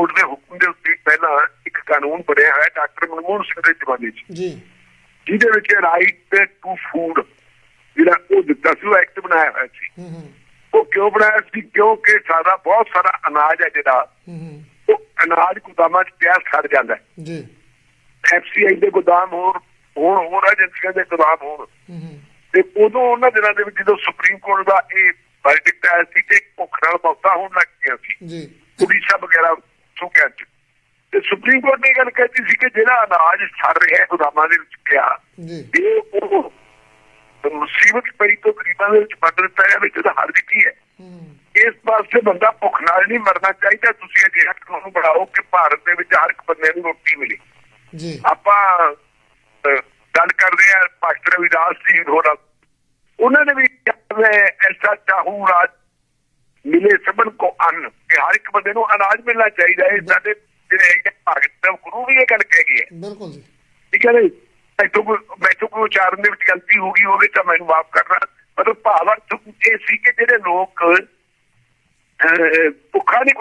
Court ਦੇ ਹੁਕਮ ਦੇ ਉੱਤੇ ਪਹਿਲਾਂ ਇੱਕ ਕਾਨੂੰਨ ਬਣਿਆ ਹੈ ਡਾਕਟਰ ਮਨਮੋਹਨ ਸਿੰਘ ਦੇ ਜ਼ਮਾਨੇ 'ਚ। ਜੀ। ਜਿਹਦੇ ਵਿੱਚ ਰਾਈਟ ਟੂ ਫੂਡ ਜਿਹੜਾ ਉਹ ਦਿੱਤਾ ਸੀ ਉਹ ਐਕਟ ਬਣਾਇਆ ਹੋਇਆ ਸੀ। ਉਹ ਕਿਉਂ ਬਣਾਇਆ ਸੀ? ਕਿਉਂਕਿ ਸਾਡਾ ਬਹੁਤ ਸਾਰਾ ਅਨਾਜ ਹੈ ਜਿਹੜਾ ਉਹ ਅਨਾਜ ਗੋਦਾਮਾਂ 'ਚ ਪਿਆ ਸੜ ਜਾਂਦਾ ਜੀ। ਐਫਸੀਆਈ ਦੇ ਗੋਦਾਮ ਹੋਰ ਹੋਣ ਹੋਰ ਏਜੰਸੀਆਂ ਦੇ ਗੋਦਾਮ ਹੋਣ ਹੂੰ ਹੂੰ। ਤੇ ਉਦੋਂ ਉਹਨਾਂ ਦਿਨਾਂ ਦੇ ਵਿੱਚ ਜਦੋਂ ਸੁਪਰੀਮ ਕੋਰਟ ਦਾ ਇਹ ਵਰਡਿਕਟ ਆਇਆ ਸੀ ਤੇ ਭੁੱਖ ਨਾਲ ਮੌਤਾਂ ਹੋਣ ਲੱਗ ਗਈਆਂ ਸੀ। ਜੀ। ਉੜੀਸਾ ਵਗੈਰਾ ਸੂਕਿਆਂ 'ਚ ਤੇ ਸੁਪਰੀਮ ਕੋਰਟ ਨੇ ਇਹ ਗੱਲ ਕਹਿਤੀ ਸੀ ਕਿ ਜਿਹੜਾ ਅਨਾਜ ਸੜ ਰਿਹਾ ਹੈ ਗੋਦਾਮਾਂ ਦੇ ਵਿੱਚ ਪਿਆ ਜੀ। ਇਹ ਉਹ ਮੁਸੀਬਤ ਪਈ ਤੋਂ ਗਰੀਬਾਂ ਦੇ ਵਿੱਚ ਵੰਡ ਦਿੱਤਾ ਜਾਵੇ ਜਿਹਦਾ ਹੱਲ ਕੀ ਹੈ। ਹੂੰ। ਇਸ ਪਾਸੇ ਬੰਦਾ ਭੁੱਖ ਨਾਲ ਨਹੀਂ ਮਰਨਾ ਚਾਹੀਦਾ ਤੁਸੀਂ ਅਜਿਹਾ ਕਾਨੂੰਨ ਬਣਾਓ ਕਿ ਭਾਰਤ ਦੇ ਵਿੱਚ ਹਰ ਇੱਕ ਬੰਦੇ ਨੂੰ ਰੋਟੀ ਮਿਲੇ। ਜੀ। ਆਪਾਂ ਗੱਲ ਕਰਦੇ ਆ ਮਾਸਟਰ ਰਵਿਦਾਸ ਜੀ ਹੋਣਾ ਉਹਨਾਂ ਨੇ ਵੀ ਕਿਹਾ ਹੈ, ਐਸਾ ਚਾਹੂ ਰਾਜ ਮਿਲੇ ਸਭਨ ਕੋ ਅੰਨ। ਕਿ ਹਰ ਇੱਕ ਬੰਦੇ ਨੂੰ ਅਨਾਜ ਮਿਲਣਾ ਚਾਹੀਦਾ ਹੈ। ਸਾਡੇ ਜਿਹੜੇ ਹੈਗੇ ਭਗਤ ਸਾਹਿਬ ਗੁਰੂ ਵੀ ਇਹ ਗੱਲ ਕਹਿ ਗਏ ਬਿਲਕੁਲ ਜੀ। ਠੀਕ ਹੈ ਜੀ? ਮੈਥੋਂ ਮੈਥੋਂ ਕੋਈ ਉਚਾਰਨ ਦੇ ਵਿੱਚ ਗਲਤੀ ਹੋ ਗਈ ਹੋਵੇ ਤਾਂ ਮੈਨੂੰ ਮਾਫ ਕਰਨਾ। ਮਤਲਬ ਭਾਵ ਅਰਥ ਇਹ ਸੀ ਕਿ ਜਿਹੜੇ ਲੋਕ ਭੁੱਖਾ ਨਹੀਂ